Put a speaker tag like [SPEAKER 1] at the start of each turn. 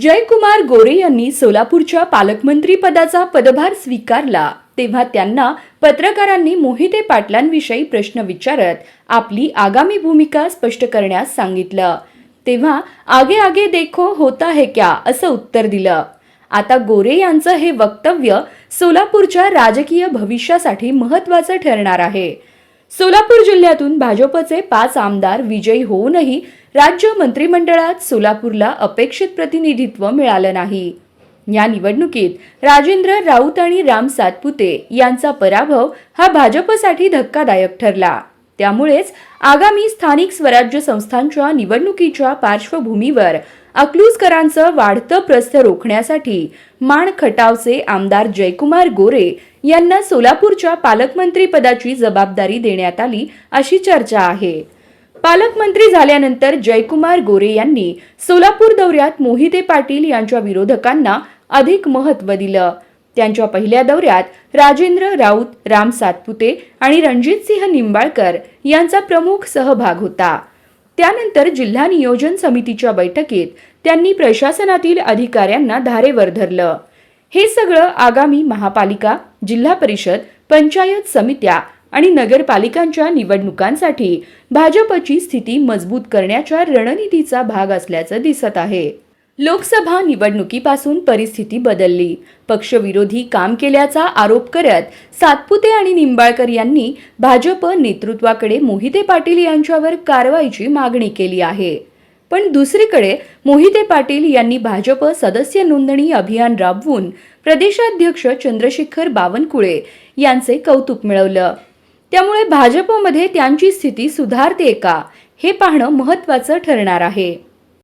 [SPEAKER 1] जयकुमार गोरे यांनी सोलापूरच्या पालकमंत्री पदाचा पदभार स्वीकारला तेव्हा त्यांना पत्रकारांनी मोहिते पाटलांविषयी प्रश्न विचारत आपली आगामी भूमिका स्पष्ट करण्यास सांगितलं. तेव्हा आगे आगे देखो होता है क्या? असं उत्तर दिलं. आता गोरे यांचं हे वक्तव्य सोलापूरच्या राजकीय भविष्यासाठी महत्वाचं ठरणार आहे. सोलापूर जिल्ह्यातून भाजपचे पाच आमदार विजयी होऊनही राज्य मंत्रिमंडळात सोलापूरला अपेक्षित प्रतिनिधित्व मिळालं नाही. या निवडणुकीत राजेंद्र राऊत आणि राम सातपुते यांचा पराभव हा भाजपसाठी धक्कादायक ठरला. त्यामुळेच आगामी स्थानिक स्वराज्य संस्थांच्या निवडणुकीच्या पार्श्वभूमीवर अकलूजकरांचं वाढतं प्रस्थ रोखण्यासाठी माण खटावचे आमदार जयकुमार गोरे यांना सोलापूरच्या पालकमंत्री पदाची जबाबदारी देण्यात आली अशी चर्चा आहे. पालकमंत्री झाल्यानंतर जयकुमार गोरे यांनी सोलापूर दौऱ्यात मोहिते पाटील यांच्या विरोधकांना अधिक महत्त्व दिलं. त्यांच्या पहिल्या दौऱ्यात राजेंद्र राऊत राम सातपुते आणि रणजितसिंह निंबाळकर यांचा प्रमुख सहभाग होता. त्यानंतर जिल्हा नियोजन समितीच्या बैठकीत त्यांनी प्रशासनातील अधिकाऱ्यांना धारेवर धरलं. हे सगळं आगामी महापालिका जिल्हा परिषद पंचायत समित्या आणि नगरपालिकांच्या निवडणुकांसाठी भाजपची स्थिती मजबूत करण्याच्या रणनीतीचा भाग असल्याचं दिसत आहे. लोकसभा निवडणुकीपासून परिस्थिती बदलली. पक्षविरोधी काम केल्याचा आरोप करत सातपुते आणि निंबाळकर यांनी भाजप नेतृत्वाकडे मोहिते पाटील यांच्यावर कारवाईची मागणी केली आहे. पण दुसरीकडे मोहिते पाटील यांनी भाजप सदस्य नोंदणी अभियान राबवून प्रदेशाध्यक्ष चंद्रशेखर बावनकुळे यांचे कौतुक मिळवलं. त्यामुळे भाजपमध्ये त्यांची स्थिती सुधारते का हे पाहणं महत्त्वाचं ठरणार आहे.